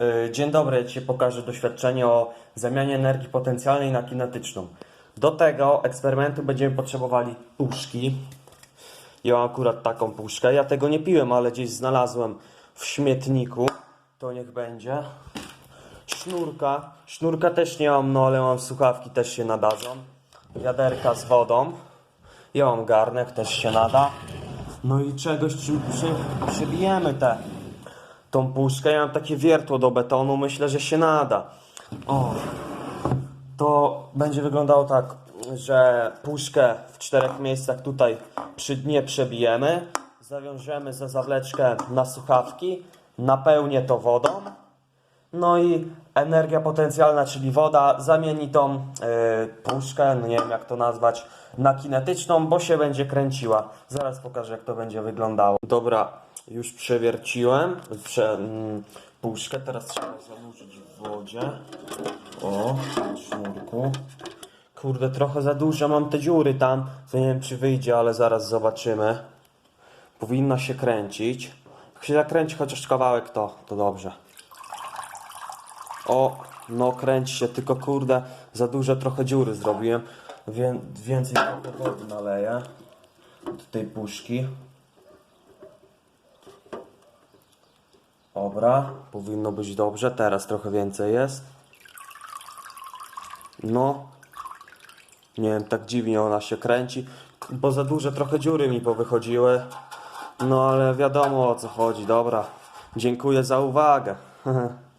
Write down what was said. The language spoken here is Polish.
Y, Dzień dobry, ja Ci pokażę doświadczenie o zamianie energii potencjalnej na kinetyczną. Do tego eksperymentu będziemy potrzebowali puszki. Ja mam akurat taką puszkę. Ja tego nie piłem, ale gdzieś znalazłem w śmietniku. To niech będzie. Sznurka. Sznurka też nie mam, no ale mam słuchawki, też się nadadzą. Wiaderka z wodą. Ja mam garnek, też się nada. No i czegoś, czym przy, przybijemy te tą puszkę. Ja mam takie wiertło do betonu, myślę, że się nada. O, to będzie wyglądało tak, że puszkę w czterech miejscach tutaj przy dnie przebijemy, zawiążemy za zawleczkę na słuchawki, napełnię to wodą, no i energia potencjalna, czyli woda, zamieni tą y, puszkę, no nie wiem jak to nazwać, na kinetyczną, bo się będzie kręciła. Zaraz pokażę, jak to będzie wyglądało. Dobra, już przewierciłem prze, mm, puszkę, teraz trzeba zanurzyć w wodzie. O, w sznurku. Kurde, trochę za dużo mam te dziury tam, nie wiem czy wyjdzie, ale zaraz zobaczymy. Powinno się kręcić. Jak się zakręci chociaż kawałek, to, to dobrze. O, no kręci się, tylko kurde, za duże trochę dziury zrobiłem. Wię, więcej wody naleję do tej puszki. Dobra, powinno być dobrze. Teraz trochę więcej jest. No, nie wiem, tak dziwnie ona się kręci, bo za duże trochę dziury mi powychodziły. No ale wiadomo o co chodzi, dobra. Dziękuję za uwagę.